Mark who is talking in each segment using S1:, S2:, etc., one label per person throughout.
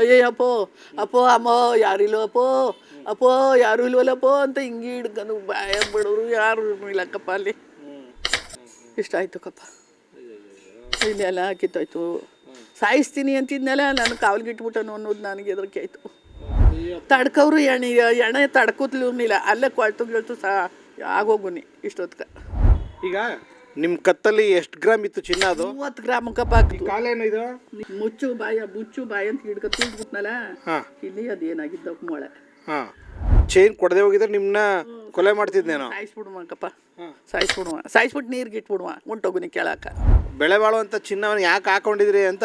S1: ಅಯ್ಯಯ್ಯಪ್ಪೋ ಅಪ್ಪೋ ಅಮ್ಮ, ಯಾರಿಲ್ಲೋ, ಅಪ್ಪೋ ಅಪ್ಪೋ, ಯಾರು ಇಲ್ವಲ್ಲಪ್ಪೋ ಅಂತ ಹಿಂಗೆ ಹಿಡ್ಕೊಂಡು ಬಾಯ ಬಿಡೋರು ಯಾರು ಇಲ್ಲಕ್ಕಪ್ಪ ಅಲ್ಲಿ. ಇಷ್ಟ ಆಯ್ತು ಕಪ್ಪ. ಇಲ್ಲೆಲ್ಲ ಕಿತ್ತೋಯ್ತು. ಸಾಯಿಸ್ತೀನಿ ಅಂತಿದ್ನಲ್ಲ, ನಾನು ಕಾವಲ್ಗಿಟ್ಬಿಟ್ಟನು ಅನ್ನೋದು ನನಗೆ ಹೆದರಿಕೆ ಆಯ್ತು. ತಡ್ಕವ್ರು ಎಣ್ಣೆ ಎಣೆ ತಡ್ಕೋತ್ಲಿರ್ನಿಲ್ಲ ಅಲ್ಲೇ ಕೊಳ್ತು ಗಿಳ್ತು ಸಾ ಆಗೋಗುನಿ ಇಷ್ಟೊತ್ಕ.
S2: ಈಗ ನಿಮ್ಮ ಕತ್ತಲ್ಲಿ ಎಷ್ಟು ಗ್ರಾಮ್ ಇತ್ತು ಚಿನ್ನ ಅದು?
S1: ಮೂವತ್ತು ಗ್ರಾಮಕ್ಕಪ್ಪ
S2: ಕಾಲೇನು ಇದು?
S1: ಮುಚ್ಚು ಬಾಯ ಮುಚ್ಚು ಬಾಯ ಅಂತ ಹಿಡ್ಕ ತುಳ್ಬಿಟ್ನಲ್ಲ
S2: ಹಾ.
S1: ಇಲ್ಲಿ ಅದೇನಾಗಿದ್ದ ಮೊಳೆ.
S2: ಹಾಂ. ಚೈನ್ ಕೊಡದೆ ಹೋಗಿದ್ರೆ ನಿಮ್ಮನ್ನ ಕೊಲೆ ಮಾಡ್ತಿದ್ನೇನೋ
S1: ಸಾಯಿಸ್ಬಿಡುವಕ್ಕಪ್ಪ ಸಾಯಿಸ್ಬಿಡುವ ಸಾಯಿಸ್ಬಿಟ್ಟು ನೀರಿಗೆ ಇಟ್ಬಿಡುವ. ಉಂಟೋಗುನಿ ಕೇಳಾಕ.
S2: ಬೆಳೆ ಬಾಳುವಂಥ ಚಿನ್ನವನ್ನು ಯಾಕೆ ಹಾಕೊಂಡಿದ್ರಿ ಅಂತ?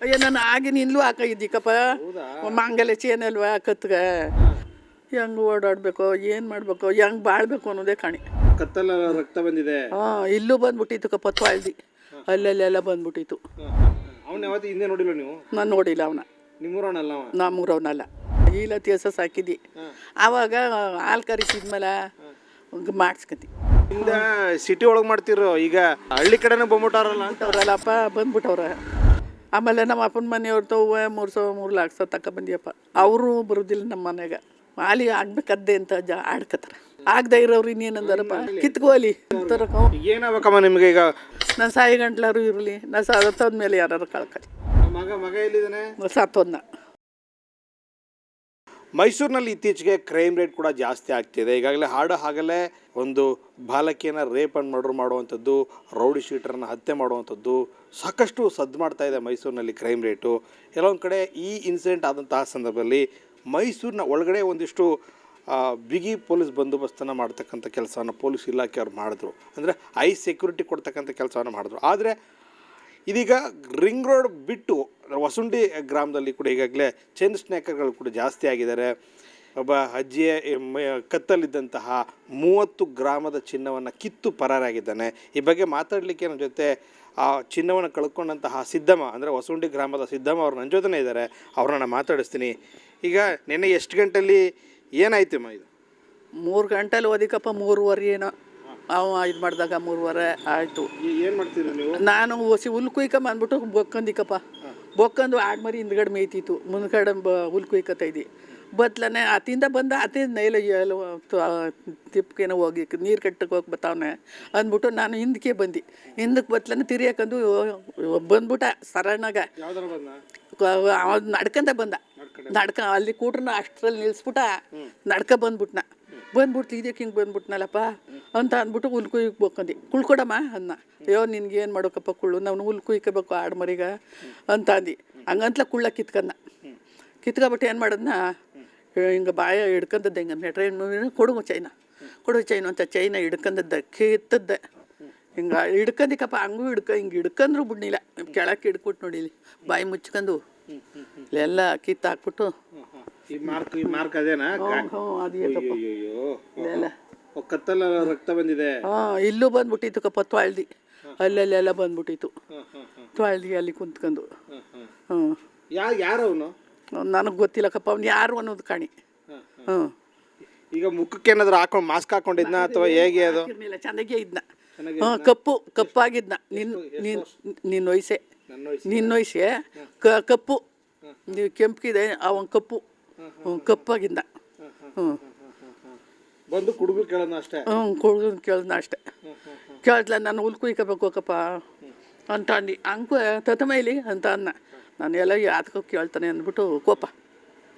S1: ಅಯ್ಯ ನಾನು ಆಗಿನ ಇಲ್ಲೂ ಹಾಕಿದ್ದೀಕಪ್ಪ ಮಾಂಗಲ್ಯ ಚೇನ್ ಅಲ್ವಾ ಕತ್ಗ? ಹೆಂಗೆ ಓಡಾಡ್ಬೇಕು ಏನು ಮಾಡಬೇಕು ಹೆಂಗೆ ಬಾಳ್ಬೇಕು ಅನ್ನೋದೇ ಕಾಣಿ.
S2: ಕತ್ತಲ್ಲ ರಕ್ತ ಬಂದಿದೆ.
S1: ಹಾಂ ಇಲ್ಲೂ ಬಂದ್ಬಿಟ್ಟಿತ್ತು ಕಪ್ಪ ಅಲ್ಲಲ್ಲಿ ಎಲ್ಲ ಬಂದ್ಬಿಟ್ಟಿತ್ತು.
S2: ಅವನ ಯಾವತ್ತು ಹಿಂದೆ ನೋಡಿಲ್ಲ ನೀವು?
S1: ನಾನು ನೋಡಿಲ್ಲ ಅವನ
S2: ನಿಮ್ಮೂರವನಲ್ಲ ಅವ?
S1: ನಮ್ಮೂರವನಲ್ಲ. ಈಲ ತೀರ್ಸ ಸಾಕಿದ್ದಿ ಆವಾಗ ಹಾಲು ಕರಿಸಿದ್ಮೇಲೆ ಮಾಡಿಸ್ಕತಿ.
S2: ಹಿಂದೆ ಸಿಟಿ ಒಳಗೆ ಮಾಡ್ತಿರೋ ಈಗ ಹಳ್ಳಿ ಕಡೆನೇ ಬಂದ್ಬಿಟ್ಟಾರಲ್ಲ
S1: ಅವ್ರಲ್ಲಪ್ಪ ಬಂದ್ಬಿಟ್ಟವ್ರ. ಆಮೇಲೆ ನಮ್ಮ ಅಪ್ಪನ ಮನೆಯವ್ರ ತವ ಮೂರು ಸಾವಿರ ಮೂರು ಲಕ್ಷ ತಕ ಬಂದಿಯಪ್ಪ. ಅವರು ಬರೋದಿಲ್ಲ ನಮ್ಮ ಮನೆಗೆ ಮಾಲಿ ಆಗ್ಬೇಕದ್ದೆ ಅಂತ ಜ ಆಡ್ಕತ್ತಾರ. ಆಗದೆ ಇರೋರು ಇನ್ನೇನಂದಾರಪ್ಪ? ಕಿತ್ಕೋಲಿ. ಅಂತಾರ
S2: ಏನಾಗಬೇಕಮ್ಮ ನಿಮ್ಗೆ ಈಗ?
S1: ನಾನು ಸಾಯಿ ಗಂಟ್ಲಾರು ಇರಲಿ ನಾ ಸತ್ತೋದ ಮೇಲೆ ಯಾರು ಕಳ್ಕಲಿ
S2: ಮಗ ಮಗ ಎಲ್ಲಿದ್ದಾನೆ?
S1: ಸತ್ತೋದ್ನ
S2: ಮೈಸೂರಿನಲ್ಲಿ ಇತ್ತೀಚೆಗೆ ಕ್ರೈಮ್ ರೇಟ್ ಕೂಡ ಜಾಸ್ತಿ ಆಗ್ತಿದೆ. ಈಗಾಗಲೇ ಹಾಡು ಹಾಗಲೇ ಒಂದು ಬಾಲಕಿಯನ್ನು ರೇಪ್ ಅಂಡ್ ಮರ್ಡರ್ ಮಾಡುವಂಥದ್ದು ರೌಡಿ ಶೀಟರನ್ನು ಹತ್ಯೆ ಮಾಡುವಂಥದ್ದು ಸಾಕಷ್ಟು ಸದ್ದು ಮಾಡ್ತಾ ಇದೆ ಮೈಸೂರಿನಲ್ಲಿ ಕ್ರೈಮ್ ರೇಟು ಕೆಲವೊಂದು ಕಡೆ ಈ ಇನ್ಸಿಡೆಂಟ್ ಆದಂತಹ ಸಂದರ್ಭದಲ್ಲಿ ಮೈಸೂರಿನ ಒಳಗಡೆ ಒಂದಿಷ್ಟು ಬಿಗಿ ಪೊಲೀಸ್ ಬಂದೋಬಸ್ತನ್ನು ಮಾಡ್ತಕ್ಕಂಥ ಕೆಲಸವನ್ನು ಪೊಲೀಸ್ ಇಲಾಖೆಯವ್ರು ಮಾಡಿದ್ರು. ಅಂದರೆ ಐ ಸೆಕ್ಯೂರಿಟಿ ಕೊಡ್ತಕ್ಕಂಥ ಕೆಲಸವನ್ನು ಮಾಡಿದ್ರು. ಆದರೆ ಇದೀಗ ರಿಂಗ್ ರೋಡ್ ಬಿಟ್ಟು ವಸುಂಡಿ ಗ್ರಾಮದಲ್ಲಿ ಕೂಡ ಈಗಾಗಲೇ ಚೈನ್ ಸ್ನೇಕರ್ಗಳು ಕೂಡ ಜಾಸ್ತಿ ಆಗಿದ್ದಾರೆ. ಒಬ್ಬ ಅಜ್ಜಿಯ ಕತ್ತಲಿದ್ದಂತಹ ಮೂವತ್ತು ಗ್ರಾಮದ ಚಿನ್ನವನ್ನು ಕಿತ್ತು ಪರಾರಾಗಿದ್ದಾನೆ. ಈ ಬಗ್ಗೆ ಮಾತಾಡಲಿಕ್ಕೆ ನನ್ನ ಜೊತೆ ಆ ಚಿನ್ನವನ್ನು ಕಳ್ಕೊಂಡಂತಹ ಸಿದ್ದಮ್ಮ, ಅಂದರೆ ವಸುಂಡಿ ಗ್ರಾಮದ ಸಿದ್ದಮ್ಮ ಅವರು ನನ್ನ ಜೊತೆನೇ ಇದ್ದಾರೆ. ಅವ್ರನ್ನ ನಾನು ಮಾತಾಡಿಸ್ತೀನಿ. ಈಗ ನಿನ್ನೆ ಎಷ್ಟು ಗಂಟೆಯಲ್ಲಿ ಏನಾಯ್ತಮ್ಮ ಇದು?
S1: ಮೂರು ಗಂಟೆಲಿ ಓದಿಕಪ್ಪ ಮೂರುವರೆ ಏನೋ. ಅವ ಇದು ಮಾಡಿದಾಗ ಮೂರುವರೆ ಆಯಿತು.
S2: ಏನು ಮಾಡ್ತೀರಿ ನೀವು?
S1: ನಾನು ಹೊಸಿ ಹುಲ್ ಕುಯ್ಕ ಅಂದ್ಬಿಟ್ಟು ಬೊಕ್ಕಂದಿಕಪ್ಪ. ಬೊಕ್ಕಂದು ಆಡ್ಮರಿ ಹಿಂದ್ಗಡೆ ಮೇಯ್ತಿತ್ತು. ಮುಂದ್ಗಡೆ ಬ ಹುಲ್ ಕುಯ್ಕತ್ತ ಇದ್ದಿ. ಬತ್ಲನೆ ಆತಿಂದ ಬಂದ ಆತಿಂದ ನೈಲ ಎಲ್ಲ ಹೋಗಿ ನೀರು ಕಟ್ಟಕ್ಕೆ ಹೋಗಿ ಬತ್ತಾವನೆ ಅಂದ್ಬಿಟ್ಟು ನಾನು ಹಿಂದಕ್ಕೆ ಬಂದು. ಹಿಂದಕ್ಕೆ ಬತ್ಲನೆ ತಿರಿಯಾಕಂದು ಬಂದ್ಬಿಟ್ಟ ಸರಣ್ಣಾಗ. ನಡ್ಕಂತ ಬಂದ. ನಡ್ಕ ಅಲ್ಲಿ ಕೂಟ್ರನ್ನ ಅಷ್ಟರಲ್ಲಿ ನಿಲ್ಸ್ಬಿಟ್ಟ ನಡ್ಕ ಬಂದ್ಬಿಟ್ನ. ಬಂದ್ಬಿಟ್ಟು ಇದಕ್ಕೆ ಹಿಂಗೆ ಬಂದ್ಬಿಟ್ನಲ್ಲಪ್ಪ? ಅಂತ ಅಂದ್ಬಿಟ್ಟು ಹುಲ್ ಕುಯ್ಯಕ್ಕೆ ಬೋಕಂದು ಕುಳ್ಕೊಡಮ್ಮ ಅನ್ನ ಅಯ್ಯೋ ನಿನ್ಗೆ ಏನು ಮಾಡೋಕಪ್ಪ ಕುಳ್ಳು? ನಾವು ಹುಲ್ ಕುಯ್ಕೋಬೇಕು ಆಡ್ಮರಿಗ ಅಂತ ಅಂದಿ. ಹಂಗಂತ್ಲ ಕುಳ್ಳ ಕಿತ್ಕಂದ. ಕಿತ್ಕೊಬಿಟ್ಟು ಏನು ಮಾಡದ್ನ? ಹಿಂಗೆ ಬಾಯ ಹಿಡ್ಕಂದದ್ದು ಹಿಂಗೆ ಟ್ರೈನ್ ಕೊಡು ಚೈನ. ಕೊಡು ಚೈನು. ಅಂತ ಚೈನ ಹಿಡ್ಕಂದದ್ದ. ಕಿತ್ತದ್ದೆ. ಹಿಂಗೆ ಹಿಡ್ಕಂದಿಕಪ್ಪ ಹಂಗೂ ಹಿಡ್ಕ ಹಿಂಗೆ ಹಿಡ್ಕಂದ್ರು ಬಿಡ್ನಿಲ್ಲ. ಕೆಳಕ್ಕೆ ಹಿಡ್ಕೊಟ್ಟು ನೋಡಿಲಿ ಬಾಯಿ ಮುಚ್ಕೊಂಡು ಎಲ್ಲ ಕಿತ್ತು ಹಾಕ್ಬಿಟ್ಟು.
S2: ಈ ಮಾರ್ಕ್ ಈ ಮಾರ್ಕ್ ಅದೇನಾ?
S1: ಹ್ಞೂ
S2: ಅಯ್ಯೋ
S1: ಇಲ್ಲೆಲ್ಲ.
S2: ರಕ್ತ ಬಂದಿದೆ.
S1: ಹಾಂ ಇಲ್ಲೂ ಬಂದ್ಬಿಟ್ಟಿತ್ತು ಕಪ್ಪ ತ್ವಾಳ್ದಿ ಅಲ್ಲೆಲ್ಲೆಲ್ಲ ಬಂದ್ಬಿಟ್ಟಿತ್ತು. ತ್ವಾಳ್ದಿ ಅಲ್ಲಿ ಕುಂತ್ಕೊಂಡು ಹ್ಞೂ
S2: ಯಾ ಯಾರು ಅವನು
S1: ನನಗೆ ಗೊತ್ತಿಲ್ಲಕ್ಕಪ್ಪ ಅವ್ನು ಯಾರು ಅನ್ನೋದು ಕಾಣಿ. ಹ್ಞೂ
S2: ಈಗ ಮುಖಕ್ಕೆ ಏನಾದ್ರು ಹಾಕೊಂಡು ಮಾಸ್ಕ್ ಹಾಕೊಂಡಿದ್ನ ಅಥವಾ ಹೇಗೆ ಅದು?
S1: ಚೆನ್ನಾಗೇ ಇದ್ನ. ಹಾಂ ಕಪ್ಪು ಕಪ್ಪಾಗಿದ್ನ. ನಿನ್ನ ನಿನ್ನ ನಿನ್ನ ವಯಸ್ಸೆ.
S2: ನನ್ನ ವಯಸ್ಸೆ?
S1: ಕ ಕಪ್ಪು. ನೀವು ಕೆಂಪಗಿದೆ ಅವನ್ ಕಪ್ಪು. ಹ್ಞೂ ಕಪ್ಪಾಗಿದ್ದ ಹ್ಞೂ
S2: ಬಂದು ಕುಡುಗರು ಕೇಳೋಣ ಅಷ್ಟೇ?
S1: ಹ್ಞೂ ಕುಡ್ದು ಕೇಳ್ದ ಅಷ್ಟೇ. ಕೇಳ್ತಲ ನಾನು ಹುಲ್ ಕುಯ್ಕೋಬೇಕಪ್ಪ ಅಂತ ಅಂದು. ಹಂಗೆ ತತಮೈಲಿ ಅಂತ ಅನ್ನ ನಾನು ಎಲ್ಲ ಯಾತಕ್ಕೆ ಕೇಳ್ತಾನೆ ಅಂದ್ಬಿಟ್ಟು ಕೋಪ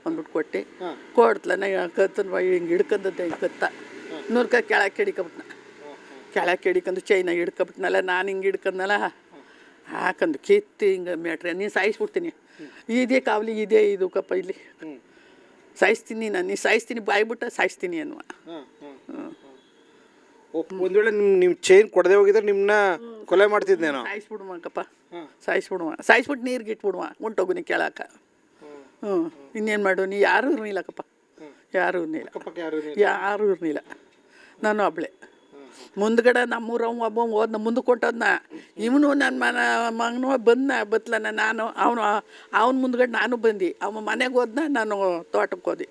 S1: ಅಂದ್ಬಿಟ್ಟು ಕೊಟ್ಟು. ಕೊಡ್ತಲನ ಕತ್ತನ ಹಿಂಗೆ ಹಿಡ್ಕಂದದ್ದೆ ಹಿಂಗೆ ಕತ್ತ. ನೂರ್ಕ ಕೆಳಕ್ಕೆ ಹಿಡಿಕೊಬಿಟ್ನ ಕೆಳಕ್ಕೆ ಹಿಡ್ಕೊಂಡು ಚೈನ ಹಿಡ್ಕೊಬಿಟ್ನಲ್ಲ ನಾನು ಹಿಂಗೆ ಹಿಡ್ಕೊಂಡಲ್ಲ ಹಾಕಂದು ಕಿತ್ತು ಹಿಂಗೆ ಮೇಟ್ರೆ ನೀನು ಸಾಯಿಸ್ಬಿಡ್ತೀನಿ. ಇದೇ ಕಾವಲಿ ಇದೇ ಇದು ಕಪ್ಪ ಇಲ್ಲಿ. ಸಾಯಿಸ್ತೀನಿ ನಾನು. ನೀ ಸಾಯಿಸ್ತೀನಿ ಬಾಯ್ಬಿಟ್ಟ ಸಾಯಿಸ್ತೀನಿ ಅನ್ನುವ.
S2: ಒಂದ್ ವೇಳೆ ನಿಮ್ ನಿಮ್ ಚೈನ್ ಕೊಡದೆ ಹೋಗಿದ್ರೆ ನಿಮ್ನ ಕೊಲೆ ಮಾಡ್ತಿದ್ದೇನೋ
S1: ಸಾಯಿಸ್ಬಿಡುವ ಕಪ್ಪ. ಸಾಯಿಸ್ಬಿಡುವ. ಸಾಯಿಸ್ಬಿಟ್ಟು ನೀರಿಗೆ ಇಟ್ಬಿಡುವ ಉಂಟೋಗುನಿ ಕೇಳಾಕ. ಹ್ಞೂ ಇನ್ನೇನು ಮಾಡು ನೀ ಯಾರೂ ಇರ್ಲಿಲ್ಲ
S2: ಅಕ್ಕಪಕ್ಕ ಯಾರು
S1: ಯಾರೂ ಇರ್ಲಿಲ್ಲ. ನಾನು ಒಬ್ಳೆ. ಮುಂದ್ಗಡೆ ನಮ್ಮೂರ ಒಬ್ಬ ಹೋದ್ನ ಮುಂದೆ ಕೊಟ್ಟದ್ನ. ಇವನು ನನ್ನ ಮನ ಮಗನು ಬಂದ್ನ ಬತ್ಲನ ನಾನು ಅವನು ಅವನ ಮುಂದ್ಗಡೆ ನಾನು ಬಂದು. ಅವ ಮನೆಗೆ ಹೋದ್ನ ನಾನು ತೋಟಕ್ಕೆ ಹೋದೆ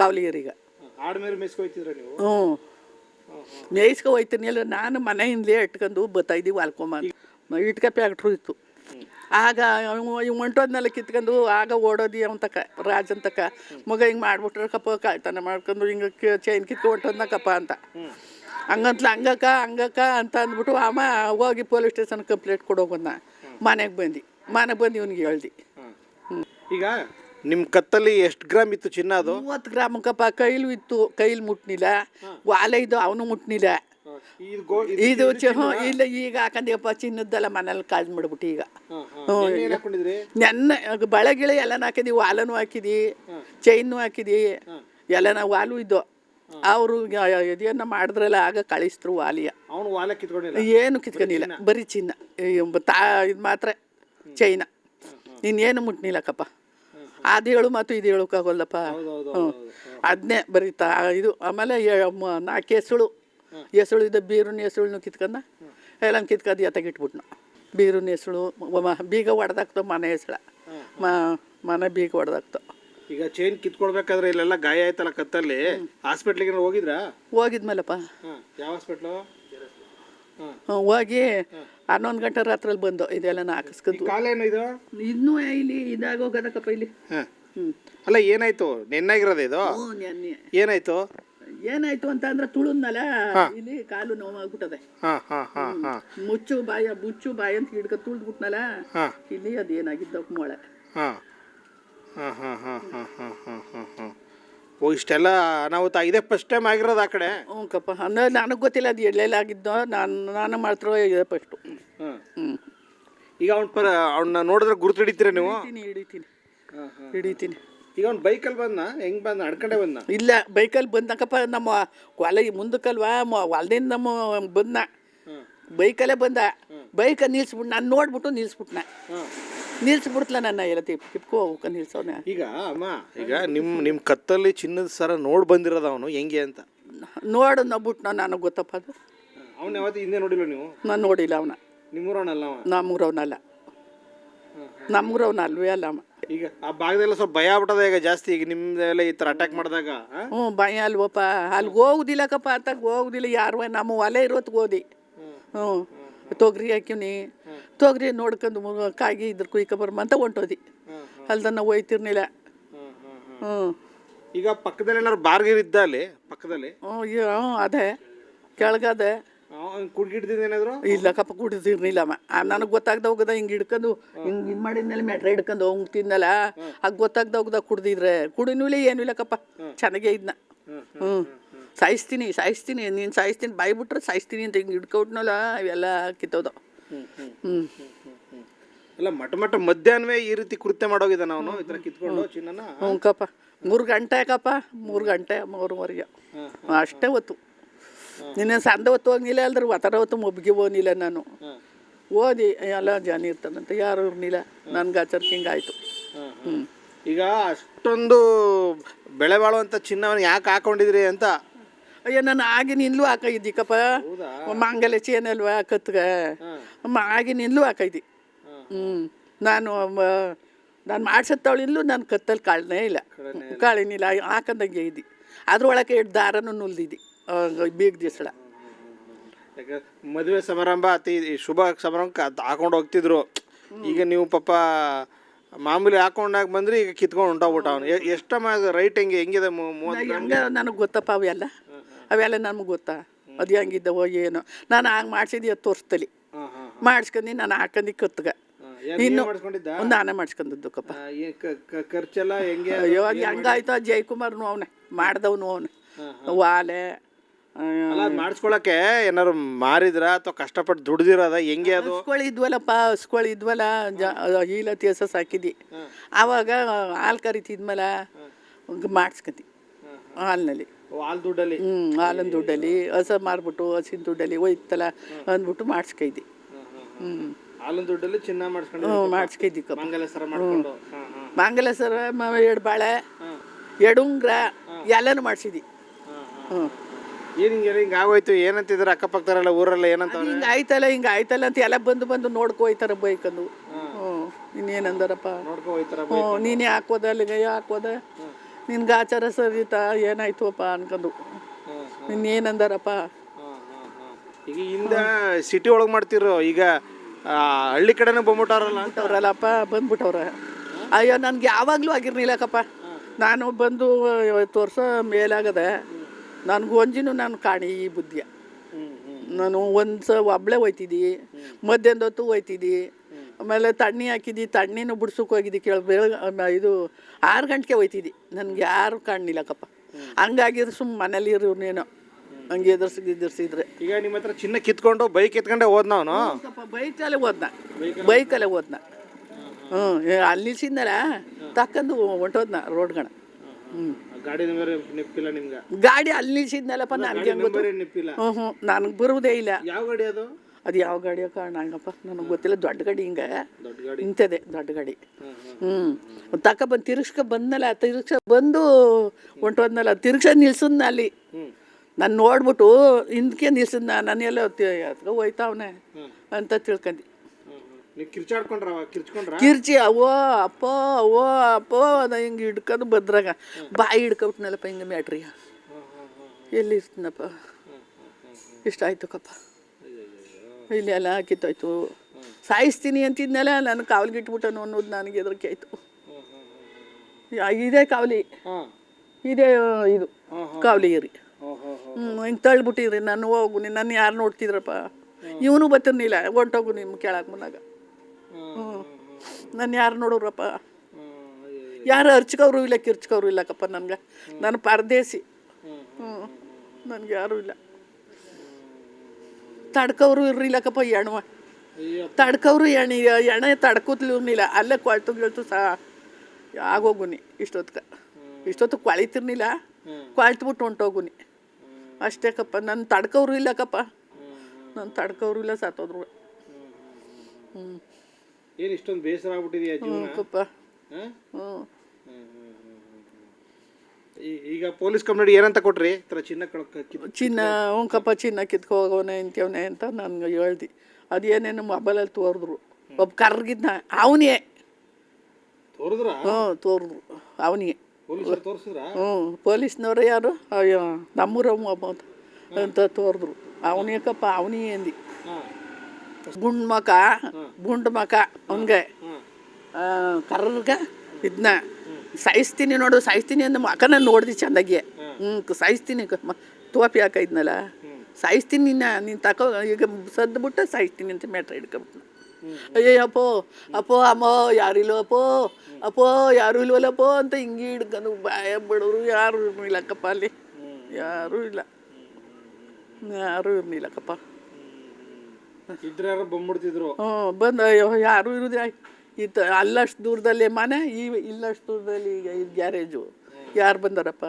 S1: ಕಾವಲಿಗರಿಗೆ. ಹ್ಞೂ. ಮೇಯ್ಸ್ಕೊ ಹೋಯ್ತೀನಿ ಇಲ್ಲ ನಾನು ಮನೆಯಿಂದಲೇ ಇಟ್ಕೊಂಡು ಬತ್ತಾಯಿದ್ದೀವಿ ಅಲ್ಕೊಂಬಂದು ಇಟ್ಕ ಫ್ಯಾಕ್ಟ್ರು ಇತ್ತು. ಆಗ ಇವ್ ಹೊಂಟೋದ್ನೆಲ್ಲ ಕಿತ್ಕೊಂಡು ಆಗ ಓಡೋದಿ ಅವನ ತಕ ರಾಜನ್ ತಕ. ಮಗ ಹಿಂಗೆ ಮಾಡ್ಬಿಟ್ರೆ ಕಪ್ಪ ಕಾಯ್ತಾನೆ ಮಾಡ್ಕೊಂಡು ಹಿಂಗೆ ಚೈನ್ ಕಿತ್ಕೊ ಹೊಂಟೋದ್ನ ಕಪ್ಪ ಅಂತ. ಹಂಗಂತ್ಲ ಹಂಗಕ್ಕ ಹಂಗಕ್ಕ ಅಂತ ಅಂದ್ಬಿಟ್ಟು ಅಮ್ಮ ಹೋಗಿ ಪೊಲೀಸ್ ಸ್ಟೇಷನ್ ಕಂಪ್ಲೇಂಟ್ ಕೊಡೋಗನ್ನ ಮನೆಗೆ ಬಂದು. ಮನೆಗೆ ಬಂದು ಇವ್ನಿಗೆ ಹೇಳ್ದು.
S2: ಈಗ ನಿಮ್ಮ ಕತ್ತಲ್ಲಿ ಎಷ್ಟು ಗ್ರಾಮ್ ಇತ್ತು ಚಿನ್ನ ಅದು?
S1: ಮೂವತ್ತು ಗ್ರಾಮಕ್ಕಪ್ಪ ಕೈಲು ಇತ್ತು ಕೈಲಿ ಮುಟ್ನಿಲ್ಲ. ವಾಲೆ ಇದು ಅವನು ಮುಟ್ನಿಲ್ಲ.
S2: ಇದು
S1: ಚ- ಹ್ಞೂ, ಇಲ್ಲ ಈಗ ಹಾಕಂದಿಯಪ್ಪ ಚಿನ್ನದ್ದೆಲ್ಲ ಮನೇಲಿ ಕಾಜ್ ಮಾಡ್ಬಿಟ್ಟು ಈಗ. ಹ್ಞೂ
S2: ಹಾಕೊಂಡಿದ್ರಿ?
S1: ನೆನ್ನ ಬಳೆ ಗಿಳೆ ಎಲ್ಲನೂ ಹಾಕಿದಿ ವಾಲನು ಹಾಕಿದಿ ಚೈನು ಹಾಕಿದಿ ಎಲ್ಲನ ವಾಲು ಇದ್ದು ಅವರು ಇದೇನ ಮಾಡಿದ್ರಲ್ಲ ಆಗ ಕಳಿಸ್ತರು ವಾಲಿಯ.
S2: ಅವನು ವಾಲ ಕಿತ್ಕೊಂಡಿಲ್ಲ.
S1: ಏನು ಕಿತ್ಕೊಂಡಿಲ್ಲ. ಬರೀ ಚಿನ್ನ. ತಾ ಇದು ಮಾತ್ರ ಚೈನ. ಇನ್ನೇನು ಮುಟ್ನಿಲ್ಲಕ್ಕಪ್ಪ ಅದು ಹೇಳು ಮತ್ತು ಇದು ಹೇಳೋಕ್ಕಾಗಲ್ಲಪ್ಪ ಹ್ಞೂ ಅದನ್ನೇ ಬರೀ ತಾ ಇದು ಆಮೇಲೆ ನಾಲ್ಕು ಹೆಸಳು ಹೆಸಳು ಇದ್ದ ಬೀರುನ ಹೆಸಳನ್ನು ಕಿತ್ಕೊಂಡ ಎಲ್ಲ ಕಿತ್ಕೊಂಡು ಎತ್ತಾಗಿಟ್ಬಿಟ್ನು ಬೀರುನ ಹೆಸಳು ಬೀಗ ಹೊಡೆದಾಕ್ತು ಮನೆ ಹೆಸಳ ಮನೆ ಬೀಗ ಹೊಡೆದಾಕ್ತು
S2: ಈಗ ಚೈನ್ ಕಿತ್ಕೊಳ್ಬೇಕಾದ್ರೆ ಇಲ್ಲೆಲ್ಲ ಗಾಯ ಆಯ್ತಲ್ಲ ಕತ್ತಲ್ಲಿ? ಹಾಸ್ಪಿಟ್ಲಿಗೆ ಹೋಗಿದ್ರಾ?
S1: ಹೋಗಿದ್ಮೇಲಪ್ಪ
S2: ಹಾಂ ಯಾವ ಹಾಸ್ಪಿಟ್ಲು
S1: ಹೋಗಿ ಹನ್ನೊಂದು ಗಂಟೆ ರಾತ್ರಲ್ಲಿ ಬಂದು ಇದೆಲ್ಲ ಹಾಕಿಸ್ಕೊಂಡು
S2: ಕಾಲೇನು ಇದು?
S1: ಇನ್ನೂ ಇಲ್ಲಿ ಇದಾಗೋಗದಕ್ಕಪ್ಪ ಇಲ್ಲಿ.
S2: ಹಾಂ.
S1: ಹ್ಞೂ
S2: ಅಲ್ಲ ಏನಾಯ್ತು? ನೆನ್ನಾಗಿರೋದು ಇದು?
S1: ಹ್ಞೂ ನೆನ್ನೆ.
S2: ಏನಾಯ್ತು?
S1: ಏನಾಯ್ತು ಅಂತ ಅಂದ್ರೆ ತುಳುದ್ನಲ್ಲ ಇಲ್ಲಿ ಕಾಲು ನೋವಾಗ್ಬಿಟ್ಟದೆ.
S2: ಹಾಂ ಹಾಂ ಹಾಂ ಹಾಂ.
S1: ಮುಚ್ಚು ಬಾಯ ಮುಚ್ಚು ಬಾಯ ಅಂತ ಹಿಡ್ಕ ತುಳಿದ್ಬಿಟ್ನಲ್ಲ
S2: ಹಾಂ.
S1: ಇಲ್ಲಿ ಅದೇನಾಗಿದ್ದ ಮೊಳೆ.
S2: ಹಾಂ. ಹಾಂ ಹಾಂ ಹಾಂ ಹಾಂ ಹಾಂ ಹಾಂ ಹಾಂ ಹಾಂ ಓ ಇಷ್ಟೆಲ್ಲ ಅನಾಹುತ ಇದೇ ಫಸ್ಟ್ ಟೈಮ್ ಆಗಿರೋದು ಆ ಕಡೆ?
S1: ಹ್ಞೂ ಕಪ್ಪ. ಅಂದ್ರೆ ನನಗೆ ಗೊತ್ತಿಲ್ಲ ಅದು ಎಲ್ಲೆಲ್ಲ ಆಗಿದ್ದೋ ನಾನು ನಾನು ಮಾಡ್ತಿರೋ ಇದೆ ಫಸ್ಟು ಹ್ಞೂ
S2: ಈಗ ಅವ್ನ ಪರ ಅವ್ನ ನೋಡಿದ್ರೆ ಗುರುತು ಹಿಡಿತೀರ ನೀವು?
S1: ಹಿಡಿತೀನಿ ಹಿಡಿತೀನಿ.
S2: ಈಗ ಅವ್ನು ಬೈಕಲ್ಲಿ ಬಂದ ಹೆಂಗೆ ಬಂದ ನಡ್ಕೊಂಡೆ ಬಂದ
S1: ಇಲ್ಲ ಬೈಕಲ್ಲಿ ಬಂದಕ್ಕಪ್ಪ ನಮ್ಮ ಹೊಲ ಮುಂದಕ್ಕಲ್ವಾ ಹೊಲದಿಂದ ನಮ್ಮ ಬಂದ ಬೈಕಲ್ಲೇ ಬಂದ. ಬೈಕಲ್ಲಿ ನಿಲ್ಸ್ಬಿಟ್ಟು ನಾನು ನೋಡ್ಬಿಟ್ಟು ನಿಲ್ಸ್ಬಿಟ್ನ?
S2: ಹಾಂ
S1: ನಿಲ್ಸ್ಬಿಡ್ತಲ ನನ್ನ ಎಲ್ಲ ತಿಪ್ ತಿಪ್ಕೋ ನಿಲ್ಸೋನೆ.
S2: ಈಗ ಅಮ್ಮ ಈಗ ನಿಮ್ಮ ನಿಮ್ಮ ಕತ್ತಲ್ಲಿ ಚಿನ್ನದ ಸರ ನೋಡಿ ಬಂದಿರೋದು ಅವನು ಹೆಂಗೆ ಅಂತ?
S1: ನೋಡು ನಾನು ನನಗೆ ಗೊತ್ತಪ್ಪ ಅದು.
S2: ಅವ್ನು ಯಾವತ್ತು ಹಿಂದೆ ನೋಡಿಲ್ಲ ನೀವು?
S1: ನಾನು ನೋಡಿಲ್ಲ ಅವನ.
S2: ನಿಮ್ಮೂರವನಲ್ಲ ಅವ?
S1: ನಮ್ಮೂರವನಲ್ಲ. ನಮ್ಮೂರವನ ಅಲ್ವೇ ಅಲ್ಲ ಅಮ್ಮ
S2: ಈಗ ಆ ಭಾಗದೆಲ್ಲ ಸ್ವಲ್ಪ ಭಯ ಬಿಟ್ಟದ ಈಗ ಜಾಸ್ತಿ ಈಗ ನಿಮ್ದೆಲ್ಲ ಈ ಥರ ಅಟ್ಯಾಕ್ ಮಾಡಿದಾಗ?
S1: ಹ್ಞೂ ಭಯ ಅಲ್ವಪ್ಪ. ಅಲ್ಲಿಗೆ ಹೋಗುದಿಲ್ಲಕ್ಕಪ್ಪ ಅಂತ ಹೋಗುದಿಲ್ಲ. ಯಾರು ನಮ್ಮ ಒಲೆ ಇರೋತ್ಗೆ ಓದಿ ಹ್ಞೂ. ತೊಗರಿ ಹಾಕಿವ್ನಿ ತೊಗರಿ ನೋಡ್ಕೊಂಡು ಕಾಗಿ ಇದ್ರ ಕುಯ್ಕ ಬರ್ಮಂತ ಹೊಂಟೋದಿ. ಅಲ್ದನ್ನ ಹೋಯ್ತಿರ್ನಿಲ್ಲ. ಹ್ಞೂ
S2: ಈಗ ಪಕ್ಕದಲ್ಲಿ ಏನಾರು ಬಾರ್ಗಿರ್ ಇದ್ದ ಅಲ್ಲಿ? ಪಕ್ಕದಲ್ಲಿ?
S1: ಹ್ಞೂ ಅದೇ. ಕೆಳಗದೆ.
S2: ಕುಡ್ಗಿಡ್ದಿಂದ ಇಲ್ಲ
S1: ಕಪ್ಪ ಕುಡಿದಿರ್ನಿಲ್ಲ ನನಗೆ ಗೊತ್ತಾಗ್ದ ಹೋಗದ ಹಿಂಗೆ ಹಿಡ್ಕೊಂಡು ಹಿಂಗೆ ಇದು ಮಾಡಿದ್ಮೇಲೆ ಮೆಟ್ರೆ ಹಿಡ್ಕೊಂಡು ಹೋಗ್ತಿದ್ನಲ್ಲ ಆಗ ಗೊತ್ತಾಗ್ದ ಹೋಗದ ಕುಡ್ದಿದ್ರೆ. ಕುಡಿನೂ ಇಲ್ಲ ಏನೂ ಇಲ್ಲಕ್ಕಪ್ಪ ಚೆನ್ನಾಗೇ ಇದ್ನ. ಹ್ಞೂ ಸಾಯಿಸ್ತೀನಿ ಸಾಯಿಸ್ತೀನಿ. ನೀನು ಸಾಯಿಸ್ತೀನಿ ಬಾಯಿ ಬಿಟ್ರೆ ಸಾಯಿಸ್ತೀನಿ ಅಂತ ಹಿಂಗೆ ಹಿಡ್ಕೊಟ್ನಲ್ಲ ಇವೆಲ್ಲ ಕಿತ್ತೋದು.
S2: ಅಲ್ಲ ಮಠ ಮಠ ಮಧ್ಯಾಹ್ನವೇ ಈ ರೀತಿ ಕೃತ್ಯ ಮಾಡೋಗಿದ್ದಾನ ಅವನು ಈ ಥರ ಕಿತ್ಕೊಂಡು ಚಿನ್ನನ
S1: ಹ್ಞೂಕಪ್ಪ ಮೂರು ಗಂಟೆ ಕಪ್ಪ ಮೂರು ಗಂಟೆ ಮೂರುವರೆಗೆ. ಅಷ್ಟೇ ಹೊತ್ತು. ನಿನ್ನೆ ಸಂದ ಹೊತ್ತು ಹೋಗಿಲ್ಲ ಅಲ್ದ್ರೆ ಒತ್ತರ ಹೊತ್ತು ಮೊಬ್ಬಿಗೆ ಹೋಗಿಲ್ಲ ನಾನು. ಓದಿ ಎಲ್ಲ ಜನ ಇರ್ತಾನಂತ ಯಾರು ಇರ್ನಿಲ್ಲ. ನನ್ಗೆ ಆಚರ್ಕೆ ಹಿಂಗಾಯ್ತು. ಹ್ಞೂ
S2: ಈಗ ಅಷ್ಟೊಂದು ಬೆಳೆ ಬಾಳುವಂಥ ಚಿನ್ನವನ್ನು ಯಾಕೆ ಹಾಕೊಂಡಿದ್ರಿ ಅಂತ
S1: ಅಯ್ಯೋ ನಾನು ಆಗಿನಿಂದಲೂ ಹಾಕಿದ್ದೀಕಪ್ಪ
S2: ಕಪ್ಪ.
S1: ಮಾಂಗಲ್ಯ ಚೇನ್ ಅಲ್ವಾ ಕತ್ಗೆ ಅಮ್ಮ ಆಗಿನಿಂದಲೂ ಹಾಕೈತಿ ಹ್ಞೂ ನಾನು ನಾನು ಮಾಡ್ಸತ್ತವಳಿಂದಲೂ ನಾನು ಕತ್ತಲ್ಲಿ ಕಾಳನೇ ಇಲ್ಲ. ಕಾಳಿನಿಲ್ಲ ಹಾಕಂದಂಗೆ ಇದ್ದಿ. ಅದ್ರೊಳಗೆ ಎರಡು ದಾರನೂ ನುಲ್ದಿದ್ದಿ ಬೀಗ ದಿವಸ
S2: ಯಾಕೆ ಮದುವೆ ಸಮಾರಂಭ ಅತಿ ಶುಭ ಸಮಾರಂಭಕ್ಕೆ ಅದು ಹಾಕೊಂಡು ಹೋಗ್ತಿದ್ರು. ಈಗ ನೀವು ಪಾಪ ಮಾಮೂಲಿ ಹಾಕೊಂಡಾಗ ಬಂದ್ರೆ ಈಗ ಕಿತ್ಕೊಂಡು ಹೊಂಟೋಗ್ಬಿಟ್ಟ ಅವನು. ಎಷ್ಟಮ್ಮ ರೈಟ್ ಹೆಂಗೆ ಹೆಂಗಿದೆ
S1: ನನಗೆ ಗೊತ್ತಪ್ಪ ಅವೆಲ್ಲ ಅವೆಲ್ಲ ನಮ್ಗೆ ಗೊತ್ತಾ? ಅದು ಹೆಂಗಿದ್ದವೋ ಏನೋ. ನಾನು ಹಂಗೆ ಮಾಡ್ಸಿದ್ದೆ ತೋರಿಸ್ತಲಿ. ವರ್ಷದಲ್ಲಿ ಮಾಡಿಸ್ಕೊಂಡು ನಾನು ಹಾಕಂದು ಕತ್ತಗ. ಇನ್ನು ನಾನೇ ಮಾಡಿಸ್ಕೊಂಡದ್ದು ಕಪ್ಪ
S2: ಖರ್ಚೆಲ್ಲ ಹೆಂಗೆ
S1: ಅಯ್ಯೋ ಹೆಂಗಾಯ್ತು ಆ ಜಯಕುಮಾರ್ನು ಅವನೇ ಮಾಡ್ದವನು ಅವನು. ವಾಲೆ
S2: ಮಾಡಿಸ್ಕೊಳಕ್ಕೆ ಏನಾರು ಮಾರಿದ್ರ ಅಥವಾ ಕಷ್ಟಪಟ್ಟು ದುಡ್ದಿರೋದ? ಹೆಂಗೆ ಅದು?
S1: ಹಸ್ಗಳು ಇದ್ವಲ್ಲಪ್ಪ ಹಸ್ಗಳು ಇದ್ವಲ್ಲ ಜ ಈಲತಿ ಹಸ ಸಾಕಿದ್ದಿ ಆವಾಗ ಹಾಲು ಕರಿತಿದ್ಮೇಲೆ ಮಾಡಿಸ್ಕತಿ ಹಾಲಿನಲ್ಲಿ.
S2: ಹಾಲು ದುಡ್ಡಲ್ಲಿ?
S1: ಹ್ಞೂ ಹಾಲಿನ ದುಡ್ಡಲ್ಲಿ ಹಸ ಮಾರ್ಬಿಟ್ಟು ಹಸಿನ ದುಡ್ಡಲ್ಲಿ ಹೋಯ್ತಲ್ಲ ಅಂದ್ಬಿಟ್ಟು ಮಾಡಿಸ್ಕೈದಿ ಹ್ಞೂ
S2: ಹಾಲಿನ ದುಡ್ಡಲ್ಲಿ ಚಿನ್ನ ಮಾಡಿಸ್ಕೊಂಡು
S1: ಹ್ಞೂ ಮಾಡಿಸ್ಕೈದಿ
S2: ಮಂಗಲ ಸರ ಮಾಡ್ಕೊಂಡು.
S1: ಮಾಂಗಲ್ಯ ಸರ ಎರಡು ಬಾಳೆ ಎರಡು ಉಂಗ್ರ ಎಲ್ಲನೂ ಮಾಡಿಸಿದಿ ಹ್ಞೂ
S2: ಏನು ಹಿಂಗೆ ಹಿಂಗೆ ಆಗೋಯ್ತು ಏನಂತಿದ್ರು ಅಕ್ಕಪಕ್ಕದವರೆಲ್ಲ ಊರಲ್ಲ ಏನಂತ
S1: ಹಿಂಗೆ ಆಯ್ತಲ್ಲ ಹಿಂಗೆ ಆಯ್ತಲ್ಲ ಅಂತ ಎಲ್ಲ ಬಂದು ಬಂದು ನೋಡ್ಕೊ ಹೋಯ್ತಾರ ಬೈಕಂದು. ಹ್ಞೂ ಇನ್ನೇನಂದಾರಪ್ಪ?
S2: ನೋಡ್ಕೊ ಹೋಯ್ತಾರ
S1: ಹ್ಞೂ ನೀನೇ ಹಾಕೋದ ಅಲ್ಲಿಗೆ ಹಾಕೋದ ನಿನ್ಗೆ ಆಚಾರ ಸರಿತಾ ಏನಾಯ್ತು ಅಪ್ಪ ಅನ್ಕೊಂಡು ಇನ್ನೇನಂದಾರಪ್ಪ
S2: ಈಗ ಹಿಂದ ಸಿಟಿ ಒಳಗೆ ಮಾಡ್ತಿರೋ ಈಗ ಆ, ಹಳ್ಳಿ ಕಡೆನೂ ಬಂದ್ಬಿಟ್ಟಾರಲ್ಲ?
S1: ಅವ್ರಲ್ಲಪ್ಪ ಬಂದ್ಬಿಟ್ಟವ್ರ. ಅಯ್ಯೋ ನನ್ಗೆ ಯಾವಾಗಲೂ ಆಗಿರ್ಲಿಲ್ಲಕ್ಕಪ್ಪ ನಾನು ಬಂದು ಐವತ್ತು ವರ್ಷ ಮೇಲಾಗದೆ ನನಗೆ ಒಂಜಿನೂ ನಾನು ಕಾಣಿ ಈ ಬುದ್ಧಿಯ ನಾನು ಒಂದು ಸ ಒಬ್ಳೆ ಹೋಯ್ತಿದ್ದಿ ಮಧ್ಯಾಹ್ನದ ಹೊತ್ತು ಹೋಯ್ತಿದ್ದಿ. ಆಮೇಲೆ ತಣ್ಣಿ ಹಾಕಿದ್ದಿ ತಣ್ಣಿನೂ ಬಿಡ್ಸೋಕೆ ಹೋಗಿದ್ದಿ ಕೇಳ ಬೆಳಗ್ ಇದು ಆರು ಗಂಟೆಗೆ ಹೋಯ್ತಿದ್ದಿ. ನನಗೆ ಯಾರು ಕಾಣಲಿಲ್ಲಕ್ಕಪ್ಪ. ಹಂಗಾಗಿದ್ರೆ ಸುಮ್ಮ ಮನೇಲಿ ಇರೋನೇನೋ ಹಂಗೆ ಎದುರ್ಸಿ ಎದುರ್ಸಿದ್ರೆ.
S2: ಈಗ ನಿಮ್ಮ ಹತ್ರ ಚಿನ್ನ ಕಿತ್ಕೊಂಡು ಬೈಕ್ ಎತ್ಕೊಂಡೆ ಹೋದ್ ನಾವು
S1: ಬೈಕಲ್ಲೇ ಹೋದ್ನ. ಬೈಕಲ್ಲೇ ಹೋದ್ನ. ಹ್ಞೂ ಅಲ್ಲಿ ನಿಲ್ಸಿದ್ನಲ್ಲ ತಕ್ಕಂದು ಹೊಂಟೋದ್ನ ರೋಡ್ಗಣ. ಹ್ಞೂ
S2: ಗಾಡಿ ನಂಬರ್ ನೆಪ್ಪಿಲ್ಲ ನಿಮ್ಗೆ?
S1: ಗಾಡಿ ಅಲ್ಲಿ ನಿಲ್ಸಿದ್ನಲ್ಲಪ್ಪ ನನಗೆ ಹ್ಞೂ ಹ್ಞೂ ನನಗೆ ಬರುವುದೇ ಇಲ್ಲ.
S2: ಯಾವ ಗಾಡಿ ಅದು?
S1: ಅದು ಯಾವ ಗಾಡಿಯ ಕಾರಣಪ್ಪ ನನಗೆ ಗೊತ್ತಿಲ್ಲ. ದೊಡ್ಡ ಗಾಡಿ ಹಿಂಗೆ.
S2: ದೊಡ್ಡ ಗಾಡಿ?
S1: ಇಂಥದ್ದೇ ದೊಡ್ಡ ಗಾಡಿ. ಹ್ಞೂ ತಕ ಬಂದು ತಿರುಗ್ಸ್ಕ ಬಂದ್ನಲ್ಲ ತಿರುಗ್ಸ ಬಂದು ಹೊಂಟೋದ್ನಲ್ಲ ತಿರುಗ್ಸ ನಿಲ್ಸದ್ನ ಅಲ್ಲಿ. ನಾನು ನೋಡ್ಬಿಟ್ಟು ಹಿಂದಕ್ಕೆ ನಿಲ್ಸದ್ನ ನಾನು ಎಲ್ಲ ಹೋಯ್ತಾವನೆ ಅಂತ ತಿಳ್ಕೊಂಡಿ ಕಿರ್ಚಿ ಅವೋ ಅಪ್ಪೋ ಅವೋ ಅಪ್ಪೋ ಅದ ಹಿಂಗೆ ಹಿಡ್ಕೊಂಡು ಬದ್ರಾಗ. ಬಾಯಿ ಹಿಡ್ಕೊಬಿಟ್ನಲ್ಲಪ್ಪ ಹಿಂಗೆ ಮ್ಯಾಟ್ರಿಯ ಎಲ್ಲಿ ಇರ್ತನಪ್ಪ? ಇಷ್ಟ ಆಯ್ತು ಕಪ್ಪ. ಇಲ್ಲಿ ಎಲ್ಲ ಕಿತ್ತೋಯ್ತು ಸಾಯಿಸ್ತೀನಿ ಅಂತಿದ್ನಲ್ಲ ನಾನು ಕಾವಲಿಗೆ ಇಟ್ಬಿಟ್ಟನು ಅನ್ನೋದು ನನಗೆ ಹೆದರಿಕೆ ಆಯ್ತು. ಇದೇ ಕಾವಲಿ. ಇದೇ ಇದು ಕಾವಲಿ ಇರಿ ಹ್ಞೂ ಹಿಂಗೆ ತಳ್ಳಿಬಿಟ್ಟಿದ್ರಿ ನಾನು ಹೋಗು ನನ್ನ ಯಾರು ನೋಡ್ತಿದ್ರಪ್ಪ? ಇವನು ಬತ್ತಿರ್ನಿಲ್ಲ ಹೊಂಟೋಗು ನಿಮ್ಮ ಕೇಳಕ್ಕೆ ಮುನ್ನಾಗ. ಹ್ಞೂ ನಾನು ಯಾರು ನೋಡೋರಪ್ಪ? ಯಾರು ಹರ್ಚ್ಕವ್ರು ಇಲ್ಲ ಕಿರ್ಚ್ಕವ್ರು ಇಲ್ಲಕ್ಕಪ್ಪ ನನಗೆ. ನಾನು ಪರದೇಸಿ. ಹ್ಞೂ ನನಗೆ ಯಾರೂ ಇಲ್ಲ. ತಡ್ಕವ್ರು ಇರ್ಲಿಲ್ಲಕ್ಕಪ್ಪ ಎಣವ ತಡ್ಕವ್ರು ಎಣಿ ಎಣೆ ತಡ್ಕೋತ್ಲಿರ್ನಿಲ್ಲ ಅಲ್ಲೇ ಕೊಳ್ತು ಗಿಳ್ತು ಸಹ ಆಗೋಗುನಿ ಇಷ್ಟೊತ್ಗೆ ಇಷ್ಟೊತ್ತು ಕೊಳಿತಿರ್ನಿಲ್ಲ ಕೊಳ್ತ್ಬಿಟ್ಟು ಹೊಂಟೋಗುನಿ. ಅಷ್ಟೇ ಕಪ್ಪ ನನ್ನ ತಡ್ಕವ್ರು ಇಲ್ಲಕ್ಕಪ್ಪ ನನ್ನ ತಡ್ಕವ್ರು ಇಲ್ಲ ಸತ್ತೋದ್ರು. ಹ್ಞೂ
S2: ಏನು ಇಷ್ಟೊಂದು ಬೇಸರ ಆಗ್ಬಿಟ್ಟಿದೆಯಾ
S1: ಹ್ಞೂ ಕಪ್ಪ.
S2: ಹಾಂ? ಈಗ ಪೊಲೀಸ್ ಕಂಪ್ಲೇಂಟ್ ಏನಂತ ಕೊಟ್ರಿ? ಈ ಥರ ಚಿನ್ನ ಕಳ್ಕ
S1: ಚಿನ್ನ ಕಪ್ಪ ಚಿನ್ನ ಕಿತ್ಕೋಗವನೆ ಇಂಥವನೆ ಅಂತ ನನ್ಗೆ ಹೇಳ್ದು. ಅದೇನೇನು ಮೊಬೈಲಲ್ಲಿ ತೋರಿದ್ರು. ಒಬ್ಬ ಕರ್ಗಿದ್ನ ಅವನೇ
S2: ತೋರಿದ್ರ?
S1: ಹ್ಞೂ ತೋರಿದ್ರು. ಅವನಿಗೆ.
S2: ಪೊಲೀಸರು ತೋರಿಸಿದ್ರ?
S1: ಹ್ಞೂ ಪೊಲೀಸ್ನವ್ರು ಯಾರು? ಅಯ್ಯೋ ನಮ್ಮೂರ ಒಬ್ಬ ಅಂತ ಅಂತ ತೋರಿದ್ರು. ಅವನೇಕಪ್ಪ ಅವನೇ ಅಂದಿ.
S2: ಹಾಂ.
S1: ಗುಂಡ್ ಮಕ ಗುಂಡ್ ಮಕ ಅವನಿಗೆ.
S2: ಹಾಂ
S1: ಕರ್ರಗ ಇದನ್ನ ಸಾಯಿಸ್ತೀನಿ ನೋಡು ಸಾಯಿಸ್ತೀನಿ ಅಂದ ಮಕನ ನೋಡ್ದಿ ಚೆಂದಾಗಿ. ಹ್ಞೂ ಸಾಯಿಸ್ತೀನಿ ತೋಪಿ ಹಾಕೈದ್ನಲ್ಲ. ಸಾಯಿಸ್ತೀನಿ ನಿನ್ನ ನೀನು ತಕ ಈಗ ಸದ್ದು ಬಿಟ್ಟ ಸಾಯಿಸ್ತೀನಿ ಅಂತ ಮ್ಯಾಟ್ರ್ ಹಿಡ್ಕೊಬಿಟ್ಟು ಅಯ್ಯೋ ಅಪ್ಪೋ ಅಪ್ಪೋ ಅಮ್ಮ ಯಾರಿಲ್ಲೋ ಅಪ್ಪೋ ಅಪ್ಪೋ ಯಾರು ಇಲ್ವಲ್ಲಪ್ಪೋ ಅಂತ ಹಿಂಗೆ ಹಿಡ್ಕೊಂಡು ಬಾಯ ಬಿಡೋರು ಯಾರು ಇರ್ಲಿಲ್ಲಕ್ಕಪ್ಪ ಅಲ್ಲಿ. ಯಾರೂ ಇಲ್ಲ. ಯಾರೂ ಇರ್ಲಿಲ್ಲಕ್ಕಪ್ಪ.
S2: ಇದ್ರ ಬಂದ್ಬಿಡ್ತಿದ್ರು.
S1: ಹ್ಞೂ ಬಂದು ಅಯ್ಯೋ ಯಾರು ಇರೋದಿಲ್ಲ. ಇತ್ತ ಅಲ್ಲಷ್ಟು ದೂರದಲ್ಲಿ ಮನೆ ಈ ಇಲ್ಲಷ್ಟು ದೂರದಲ್ಲಿ ಈಗ ಇದು ಗ್ಯಾರೇಜು. ಯಾರು ಬಂದಾರಪ್ಪ?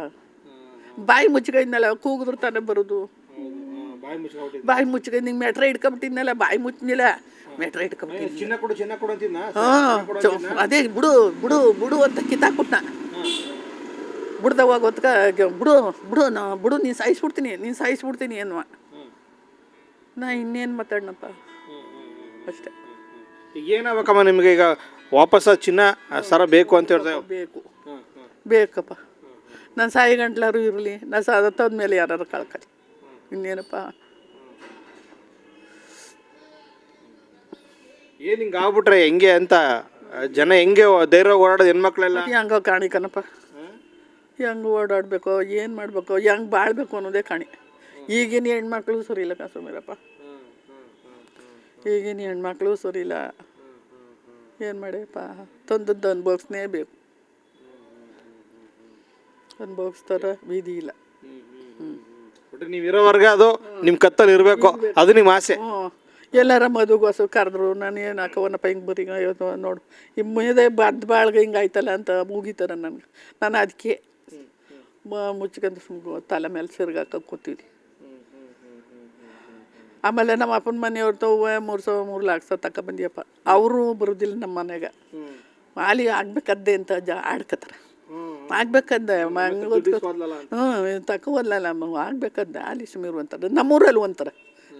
S1: ಬಾಯಿ ಮುಚ್ಚಿಗೈದ್ನಲ್ಲ ಕೂಗಿದ್ರು ತಾನೇ ಬರೋದು.
S2: ಬಾಯಿ
S1: ಮುಚ್ಕೊಂಡು ನಿಂಗೆ ಮೆಟ್ರ ಹಿಡ್ಕೊಂಬಿಟ್ಟಿದ್ನಲ್ಲ ಬಾಯಿ ಮುಚ್ಚಿಲ್ಲ ಮೆಟ್ರ ಹಿಡ್ಕೊಂಬಿಟ್ಟಿದ್ನ
S2: ಚಿನ್ನ ಕೊಡು ಚಿನ್ನ ಕೊಡು ಅಂತಿದ್ನ?
S1: ಹಾಂ ಅದೇ ಬಿಡು ಬಿಡು ಬಿಡು ಅಂತ ಕಿತ್ತಾಕ್ಬಿಟ್ನ. ಬಿಡ್ದಾಗ ಹೊತ್ಕ ಬಿಡು ಬಿಡು ನಾ ಬಿಡು ನೀನು ಸಾಯಿಸ್ಬಿಡ್ತೀನಿ ನೀನು ಸಾಯಿಸ್ಬಿಡ್ತೀನಿ ಏನ್ವಾ ನಾ ಇನ್ನೇನು ಮಾತಾಡನಪ್ಪ? ಅಷ್ಟೇ.
S2: ಏನಾಗಬೇಕಮ್ಮ ನಿಮಗೆ ಈಗ ವಾಪಸ್ ಚಿನ್ನ ಸರ ಬೇಕು ಅಂತ ಹೇಳ್ತೇವೆ
S1: ಬೇಕು ಬೇಕಪ್ಪ. ನಾನು ಸಾಯಿ ಗಂಟ್ಲಾರು ಇರಲಿ ನಾನು ಸತ್ತೋದ ಮೇಲೆ ಯಾರು ಕಳ್ಕೊಳ್ಳಿ ಇನ್ನೇನಪ್ಪ?
S2: ಏನು ಹಿಂಗೆ ಆಗ್ಬಿಟ್ರೆ ಹೆಂಗೆ ಅಂತ ಜನ ಹೆಂಗೆ ಧೈರ್ಯ ಓಡಾಡೋದು ಹೆಣ್ಮಕ್ಳೆಲ್ಲ?
S1: ಹೆಂಗೋ ಕಾಣಿಕನಪ್ಪ ಹೆಂಗೆ ಓಡಾಡಬೇಕು ಏನು ಮಾಡಬೇಕು ಹೆಂಗೆ ಬಾಳ್ಬೇಕು ಅನ್ನೋದೇ ಕಾಣಿ. ಈಗಿನ ಹೆಣ್ಮಕ್ಳು ಸರಿ ಇಲ್ಲ ಕಸುಮಿರಪ್ಪ ಈಗಿನ ಹೆಣ್ಮಕ್ಳು ಸರಿ ಇಲ್ಲ ಏನು ಮಾಡಿಯಪ್ಪ ತಂದದ್ದು ಅನುಭವಿಸ್ನೇಬೇಕು ಬೇಕು. ಅನ್ಭವಿಸ್ತಾರ ಬೀದಿ ಇಲ್ಲ.
S2: ಒಟ್ಟು ನೀವು ಇರೋವರೆಗೆ ಅದು ನಿಮ್ಮ ಕತ್ತಲ್ಲಿ ಇರಬೇಕು ಅದು ನಿಮ್ಮ ಆಸೆ.
S1: ಹ್ಞೂ ಎಲ್ಲಾರ ಮದುಗೋಸು ಕರೆದ್ರು ನಾನು ಏನು ಹಾಕವನಪ್ಪ ಹಿಂಗೆ ಬರೀ ನೋಡು. ಈ ಮುಂದೆ ಬದ್ ಬಾಳ್ಗೆ ಹಿಂಗೆ ಆಯ್ತಲ್ಲ ಅಂತ ಮುಗಿತಾರ ನನಗೆ. ನಾನು ಅದಕ್ಕೆ ಮುಚ್ಕೊಂಡು ತಲೆ ಮೇಲೆ ಸಿರ್ಗಾಕ ಕೂತಿದ್ದೆ ಆಮೇಲೆ ನಮ್ಮ ಅಪ್ಪನ ಮನೆಯವ್ರು ತವ ಮೂರು ಸಾವಿರ ಮೂರು ಲಕ್ಷ ತಕ ಬಂದಿಯಪ್ಪ. ಅವರು ಬರೋದಿಲ್ಲ ನಮ್ಮ ಮನೆಗೆ ಮಾಲಿ ಆಗ್ಬೇಕದ್ದೆ ಅಂತ ಜ ಆಡ್ಕತ್ತಾರ. ಆಗ್ಬೇಕದ್ದೆ. ಹ್ಞೂ ತಕೋವಲ್ಲ ಆಗ್ಬೇಕದ್ದೆ. ಆಲಿ ಸುಮೀರು ಅಂತಾರೆ ನಮ್ಮೂರಲ್ಲಿ ಒಂಥರ.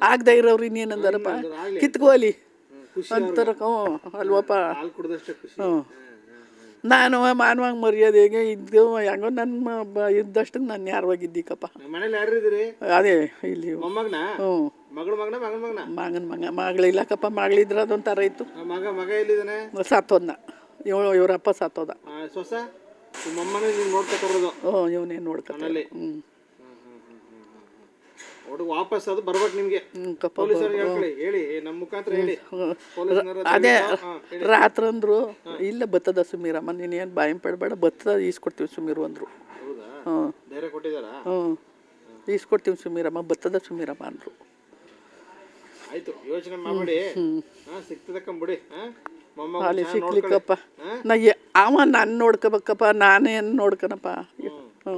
S1: ಆಗದೆ ಇರೋರು ಇನ್ನೇನಂದಾರಪ್ಪ? ಕಿತ್ಕೋಲಿ. ಅಂತಾರ ಹ್ಞೂ ಅಲ್ವಪ್ಪ? ಹ್ಞೂ ನಾನು ಮಾನವಾಗ ಹೇಗೆ ಇದ್ದು ಹೆಂಗೋ ನನ್ನ ಇದ್ದಷ್ಟು ನಾನು ಯಾರವಾಗಿದ್ದೀಕಪ್ಪ? ಅದೇ ಇಲ್ಲಿ. ಹ್ಞೂ
S2: ಮಗಳು ಮಗನ ಮಗನ ಮಗನ?
S1: ಮಗನ ಮಗ ಮಗಳಿಲ್ಲಕ್ಕಪ್ಪ ಮಗಳಿದ್ರೆ ಅದೊಂಥರ ಇತ್ತು.
S2: ಮಗ ಮಗ ಎಲ್ಲಿದ್ದಾನೆ?
S1: ಸತ್ತೋದ್ನ. ಇವಳು ಇವರಪ್ಪ ಸತ್ತೋದ.
S2: ಸೊಸ? ನಿಮ್ಮಮ್ಮನೇ ನೀನು ನೋಡ್ಕೊತಿರೋದು
S1: ಹ್ಞೂ ಇವನೇ ನೋಡ್ಕೊತ
S2: ಮನೇಲಿ
S1: ಹ್ಞೂ
S2: ಒಟ್ಟಿಗೆ ವಾಪಸ್ ಅದು ಬರ್ಬೇಕು ನಿಮಗೆ. ಪೊಲೀಸರಿಗೆ ಹೇಳಿ ನಮ್ಮ ಮುಖಾಂತರ ಹೇಳಿ.
S1: ಅದೇ ರಾತ್ರಿ ಅಂದ್ರು ಇಲ್ಲ ಬತ್ತದ ಸುಮೀರಮ್ಮ ನೀನೇನು ಬಾಯಿ ಪಡಬೇಡ ಬತ್ತದ ಈಸ್ಕೊಡ್ತೀವಿ ಸುಮೀರು ಅಂದರು. ಹ್ಞೂ
S2: ಕೊಟ್ಟಿದ್ದಾರಾ?
S1: ಹ್ಞೂ ಈಸ್ಕೊಡ್ತೀವಿ ಸುಮೀರಮ್ಮ ಬತ್ತದ ಸುಮೀರಮ್ಮ ಅಂದರು.
S2: ಆಯ್ತು ಯೋಚನೆ ಮಾಡಬೇಡಿ. ಹಾ ಸಿಗ್ತದಕ್ಕಂಬಿಡಿ ಹಾ? ಮೊಮ್ಮಗ
S1: ಅಲ್ಲಿ. ನಾ ಎ- ಅವ ನಾನು ನೋಡ್ಕೋಬೇಕಪ್ಪ ನಾನೇನು ನೋಡ್ಕೊನಪ್ಪ ಹ್ಞೂ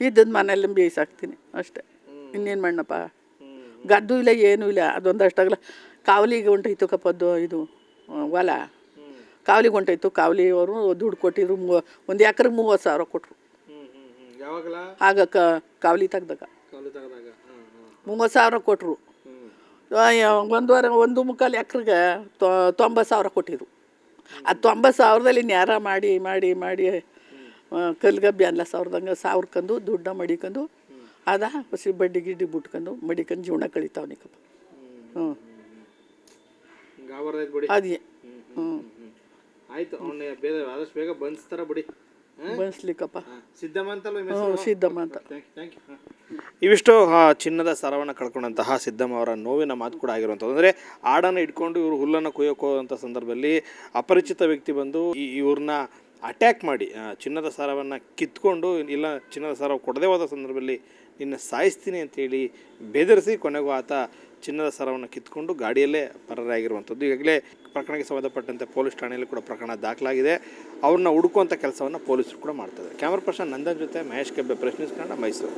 S1: ಇದ್ದದ್ದು ಮನೆಯಲ್ಲಿ ಬೇಯಿಸಾಕ್ತೀನಿ ಅಷ್ಟೇ. ಇನ್ನೇನು ಮಾಡಣಪ್ಪ. ಗದ್ದು ಇಲ್ಲ ಏನೂ ಇಲ್ಲ ಅದೊಂದಷ್ಟಾಗಲ್ಲ. ಕಾವಲಿಗೆ ಹೊಂಟೋಯ್ತು ಕಪ್ಪದ್ದು ಇದು ಆ, ಹೊಲ. ಕಾವಲಿಗೆ ಹೊಂಟೋಯ್ತು ಕಾವಲಿ ಅವರು ದುಡ್ಡು ಕೊಟ್ಟಿದ್ರು ಮೂ ಒಂದು ಎಕರೆಗೆ ಮೂವತ್ತು ಸಾವಿರ ಕೊಟ್ಟರು
S2: ಹ್ಮ್ ಹ್ಮ್ ಹ್ಮ್. ಯಾವಾಗಲ?
S1: ಆಗ ಕ ಕಾವಲಿ ತೆಗ್ದಾಗ.
S2: ಕಾಲು ತೆಗೆದಾಗ ಹ್ಮ್ ಹ್ಮ್.
S1: ಮೂವತ್ತು ಸಾವಿರ ಕೊಟ್ಟರು
S2: ಹ್ಮ್
S1: ವಾರ ಒಂದು ಮುಕ್ಕಾಲು ಎಕ್ರೆಗೆ ತೊಂಬತ್ತು ಸಾವಿರ ಕೊಟ್ಟಿದ್ರು. ಆ ತೊಂಬತ್ತು ಸಾವಿರದಲ್ಲಿ ನ್ಯಾರ ಮಾಡಿ ಮಾಡಿ ಮಾಡಿ ಕಲ್ಗಬ್ಬಿ ಅಲ್ಲ ಸಾವಿರದಂಗೆ ಸಾವಿರಕ್ಕಂದು ದುಡ್ಡ ಮಡಿಕೊಂಡು ಅದ ಹಸಿ ಬಡ್ಡಿ ಗಿಡ್ಡಿ ಬಿಟ್ಕೊಂಡು ಮಡಿಕೊಂಡು ಜೀವನ ಕಳಿತಾವ ನಿಕಪ್ಪ. ಹ್ಞೂ ಅದೇ ಹ್ಞೂ
S2: ಆಯ್ತು ಬೇಗ ಆದಷ್ಟು ಬೇಗ ಬಿಡಿ.
S1: ಬನ್ಸ್ಲಿಕ್ಕಪ್ಪ
S2: ಸಿದ್ದಮ್ಮ ಅಂತಲ್ವ
S1: ಹ್ಞೂ ಸಿದ್ದಮ್ಮ ಅಂತ.
S2: ಥ್ಯಾಂಕ್ ಯು ಇವಿಷ್ಟು ಚಿನ್ನದ ಸರವನ್ನು ಕಳ್ಕೊಂಡಂತಹ ಸಿದ್ದಮ್ಮ ಅವರ ನೋವಿನ ಮಾತು ಕೂಡ ಆಗಿರುವಂಥದ್ದು. ಅಂದರೆ ಆಡನ್ನು ಇಟ್ಕೊಂಡು ಇವರು ಹುಲ್ಲನ್ನು ಕೊಯ್ಯೋಕೆ ಹೋಗುವಂಥ ಸಂದರ್ಭದಲ್ಲಿ ಅಪರಿಚಿತ ವ್ಯಕ್ತಿ ಬಂದು ಈ ಇವ್ರನ್ನ ಅಟ್ಯಾಕ್ ಮಾಡಿ ಚಿನ್ನದ ಸರವನ್ನು ಕಿತ್ಕೊಂಡು ಇಲ್ಲ, ಚಿನ್ನದ ಸರ ಕೊಡದೇ ಹೋದ ಸಂದರ್ಭದಲ್ಲಿ ನಿನ್ನ ಸಾಯಿಸ್ತೀನಿ ಅಂತೇಳಿ ಬೆದರಿಸಿ ಕೊನೆಗೂ ಆತ ಚಿನ್ನದ ಸರವನ್ನು ಕಿತ್ಕೊಂಡು ಗಾಡಿಯಲ್ಲೇ ಪರರಾಗಿರುವಂಥದ್ದು. ಈಗಾಗಲೇ ಪ್ರಕರಣಕ್ಕೆ ಸಂಬಂಧಪಟ್ಟಂತೆ ಪೊಲೀಸ್ ಠಾಣೆಯಲ್ಲಿ ಕೂಡ ಪ್ರಕರಣ ದಾಖಲಾಗಿದೆ. ಅವ್ರನ್ನ ಹುಡುಕುವಂಥ ಕೆಲಸವನ್ನು ಪೊಲೀಸರು ಕೂಡ ಮಾಡ್ತಾರೆ ಕ್ಯಾಮ್ರಾ ಪರ್ಸನ್ ನಂದನ್ ಜೊತೆ ಮಹೇಶ್ ಕೆಬ್ಬೆ ಪ್ರಶ್ನಿಸ್ಕೊಂಡ ಮೈಸೂರು.